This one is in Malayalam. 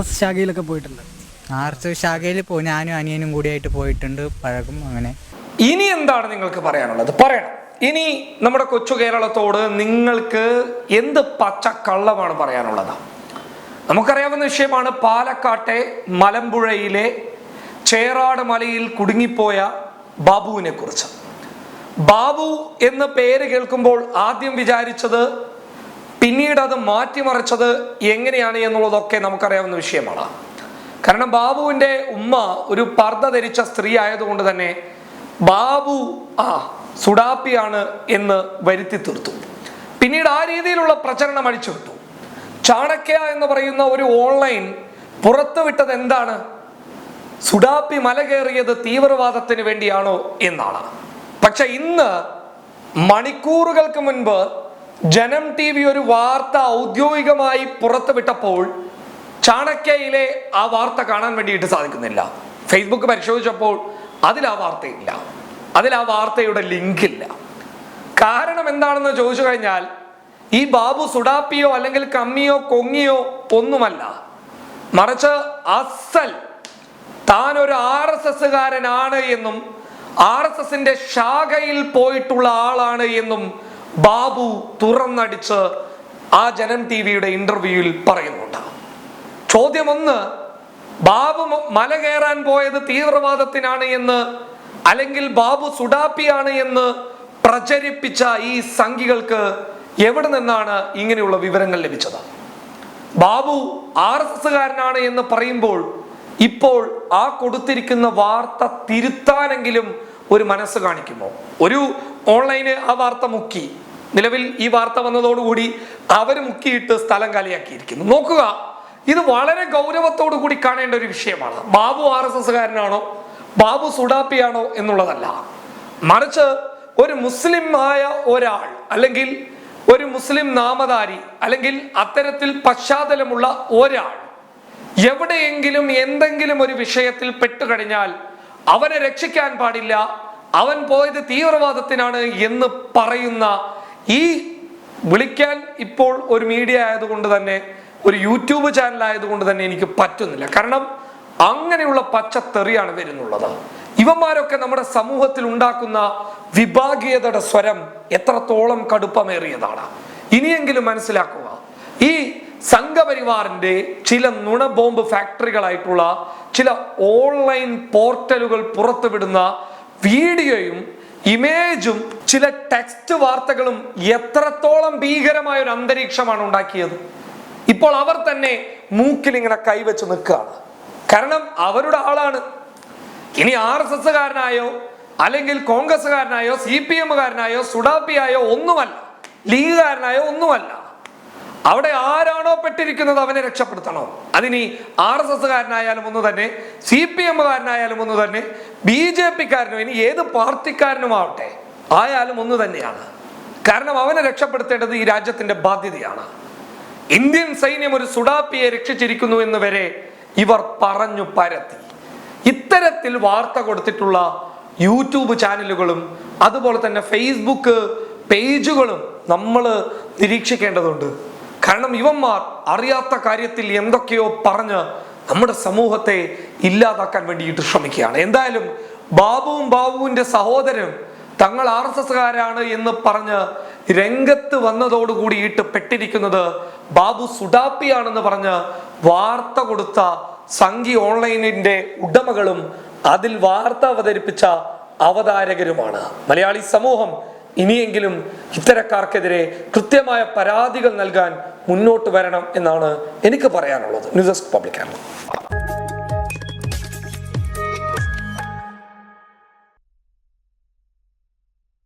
എസ് ശാഖയിലൊക്കെ പോയിട്ടുണ്ട്. ആർ എസ് ശാഖയിൽ പോയി ഞാനും അനിയനും കൂടിയായിട്ട് പോയിട്ടുണ്ട് പഴകും അങ്ങനെ. ഇനി എന്താണ് നിങ്ങൾക്ക് പറയാനുള്ളത്? പറയണം. ഇനി നമ്മുടെ കൊച്ചു കേരളത്തോട് നിങ്ങൾക്ക് എന്ത് പച്ച കള്ളമാണ് പറയാനുള്ളത്? നമുക്കറിയാവുന്ന വിഷയമാണ് പാലക്കാട്ടെ മലമ്പുഴയിലെ ചേറാട് മലയിൽ കുടുങ്ങിപ്പോയ ബാബുവിനെ കുറിച്ച് ബാബു എന്ന പേര് കേൾക്കുമ്പോൾ ആദ്യം വിചാരിച്ചത് പിന്നീട് അത് മാറ്റിമറിച്ചത് എങ്ങനെയാണ് എന്നുള്ളതൊക്കെ നമുക്കറിയാവുന്ന വിഷയമാണ്. കാരണം ബാബുവിന്റെ ഉമ്മ ഒരു പർദ്ദ ധരിച്ച സ്ത്രീ ആയതുകൊണ്ട് തന്നെ ബാബു ആ സുഡാപ്പിയാണ് എന്ന് വരുത്തി തീർത്തു. പിന്നീട് ആ രീതിയിലുള്ള പ്രചരണം അടിച്ചുവിട്ടു ചാണക്യ എന്ന് പറയുന്ന ഒരു ഓൺലൈൻ പുറത്തുവിട്ടത് എന്താണ്? സുഡാപ്പി മല കയറിയത് തീവ്രവാദത്തിന് വേണ്ടിയാണോ എന്നാണ്. പക്ഷെ ഇന്ന് മണിക്കൂറുകൾക്ക് മുൻപ് ജനം ടി വി ഒരു വാർത്ത ഔദ്യോഗികമായി പുറത്തുവിട്ടപ്പോൾ ചാണക്യയിലെ ആ വാർത്ത കാണാൻ വേണ്ടിയിട്ട് സാധിക്കുന്നില്ല. ഫേസ്ബുക്ക് പരിശോധിച്ചപ്പോൾ അതിൽ ആ വാർത്തയില്ല. അതിൽ ആ വാർത്തയുടെ ലിങ്ക് ഇല്ല കാരണം എന്താണെന്ന് ചോദിച്ചു കഴിഞ്ഞാൽ ഈ ബാബു സുഡാപ്പിയോ അല്ലെങ്കിൽ കമ്മിയോ കൊങ്ങിയോ ഒന്നുമല്ല. മറിച്ച് അസൽ താൻ ഒരു ആർ എസ് എസ്സുകാരനാണ് എന്നും ആർ എസ് എസിന്റെ ശാഖയിൽ പോയിട്ടുള്ള ആളാണ് എന്നും ബാബു തുറന്നടിച്ച് ആ ജനം ടി വിയുടെ ഇന്റർവ്യൂവിൽ പറയുന്നുണ്ട്. ചോദ്യം ഒന്ന് ബാബു മല കയറാൻ പോയത് തീവ്രവാദത്തിനാണ് എന്ന് അല്ലെങ്കിൽ ബാബു സുഡാപ്പിയാണ് എന്ന് പ്രചരിപ്പിച്ച ഈ സംഘികൾക്ക് എവിടെ നിന്നാണ് ഇങ്ങനെയുള്ള വിവരങ്ങൾ ലഭിച്ചത്? ബാബു ആർ എസ് എസ്സുകാരനാണ് എന്ന് പറയുമ്പോൾ ഇപ്പോൾ ആ കൊടുത്തിരിക്കുന്ന വാർത്ത തിരുത്താനെങ്കിലും ഒരു മനസ്സ് കാണിക്കുമോ? ഒരു ഓൺലൈന് ആ വാർത്ത മുക്കി. നിലവിൽ ഈ വാർത്ത വന്നതോടുകൂടി അവർ മുക്കിയിട്ട് സ്ഥലം കാലിയാക്കിയിരിക്കുന്നു. നോക്കുക ഇത് വളരെ ഗൗരവത്തോടു കൂടി കാണേണ്ട ഒരു വിഷയമാണ്. ബാബു ആർ എസ് എസ്സുകാരനാണോ? ബാബു സുഡാപ്പിയാണോ എന്നുള്ളതല്ല. മറിച്ച് ഒരു മുസ്ലിം ആയ ഒരാൾ അല്ലെങ്കിൽ ഒരു മുസ്ലിം നാമധാരി അല്ലെങ്കിൽ അത്തരത്തിൽ പശ്ചാത്തലമുള്ള ഒരാൾ എവിടെയെങ്കിലും എന്തെങ്കിലും ഒരു വിഷയത്തിൽ പെട്ടുകഴിഞ്ഞാൽ അവനെ രക്ഷിക്കാൻ പാടില്ല അവൻ പോയത് തീവ്രവാദത്തിനാണ് എന്ന് പറയുന്ന ഈ വിളിക്കാൻ ഇപ്പോൾ ഒരു മീഡിയ ആയതുകൊണ്ട് തന്നെ ഒരു യൂട്യൂബ് ചാനൽ ആയതുകൊണ്ട് തന്നെ എനിക്ക് പറ്റുന്നില്ല. കാരണം അങ്ങനെയുള്ള പച്ചത്തെറിയാണ് വരുന്നുള്ളത്. ഇവന്മാരൊക്കെ നമ്മുടെ സമൂഹത്തിൽ ഉണ്ടാക്കുന്ന വിഭാഗീയതയുടെ സ്വരം എത്രത്തോളം കടുപ്പമേറിയതാണ്. ഇനിയെങ്കിലും മനസ്സിലാക്കുക ഈ സംഘപരിവാറിന്റെ ചില നുണ ബോംബ് ഫാക്ടറികളായിട്ടുള്ള ചില ഓൺലൈൻ പോർട്ടലുകൾ പുറത്തുവിടുന്ന വീഡിയോയും ഇമേജും ചില ടെക്സ്റ്റ് വാർത്തകളും എത്രത്തോളം ഭീകരമായ ഒരു അന്തരീക്ഷമാണ് ഉണ്ടാക്കിയത്. ഇപ്പോൾ അവർ തന്നെ മൂക്കിൽ ഇങ്ങനെ കൈവച്ച് നിൽക്കുകയാണ്. കാരണം അവരുടെ ആളാണ്. ഇനി ആർ എസ് എസ്സുകാരനായോ അല്ലെങ്കിൽ കോൺഗ്രസ്സുകാരനായോ സി പി എമ്മുകാരനായോ സുഡാപ്പിയായോ ഒന്നുമല്ല ലീഗുകാരനായോ ഒന്നുമല്ല. അവിടെ ആരാണോ പെട്ടിരിക്കുന്നത് അവനെ രക്ഷപ്പെടുത്തണോ? അതിനി ആർ എസ് എസ്സുകാരനായാലും ഒന്ന് തന്നെ സി പി എമ്മുകാരനായാലും ഒന്ന് തന്നെ ബി ജെ പിക്കാരനും ഇനി ഏത് പാർട്ടിക്കാരനുമാവട്ടെ ആയാലും ഒന്ന് തന്നെയാണ്. കാരണം അവനെ രക്ഷപ്പെടുത്തേണ്ടത് ഈ രാജ്യത്തിന്റെ ബാധ്യതയാണ്. ഇന്ത്യൻ സൈന്യം ഒരു സുഡാപ്പിയെ രക്ഷിച്ചിരിക്കുന്നു എന്ന് വരെ ഇവർ പറഞ്ഞു പരത്തി. ഇത്തരത്തിൽ വാർത്ത കൊടുത്തിട്ടുള്ള യൂട്യൂബ് ചാനലുകളും അതുപോലെ തന്നെ ഫേസ്ബുക്ക് പേജുകളും നമ്മൾ നിരീക്ഷിക്കേണ്ടതുണ്ട്. കാരണം ഇവന്മാർ അറിയാത്ത കാര്യത്തിൽ എന്തൊക്കെയോ പറഞ്ഞ് നമ്മുടെ സമൂഹത്തെ ഇല്ലാതാക്കാൻ വേണ്ടിയിട്ട് ശ്രമിക്കുകയാണ്. എന്തായാലും ബാബുവും ബാബുവിന്റെ സഹോദരനും തങ്ങൾ ആർ എസ് എസ്കാരാണ് എന്ന് പറഞ്ഞ് രംഗത്ത് വന്നതോടുകൂടിയിട്ട് പെട്ടിരിക്കുന്നത് ബാബു സുഡാപ്പിയാണെന്ന് പറഞ്ഞ് വാർത്ത കൊടുത്ത സംഗി ഓൺലൈനിന്റെ ഉടമകളും അതിൽ വാർത്ത അവതരിപ്പിച്ച അവതാരകരുമാണ്. മലയാളി സമൂഹം ഇനിയെങ്കിലും ഇത്തരക്കാർക്കെതിരെ കൃത്യമായ പരാതികൾ നൽകാൻ മുന്നോട്ട് വരണം എന്നാണ് എനിക്ക് പറയാനുള്ളത്. News desk public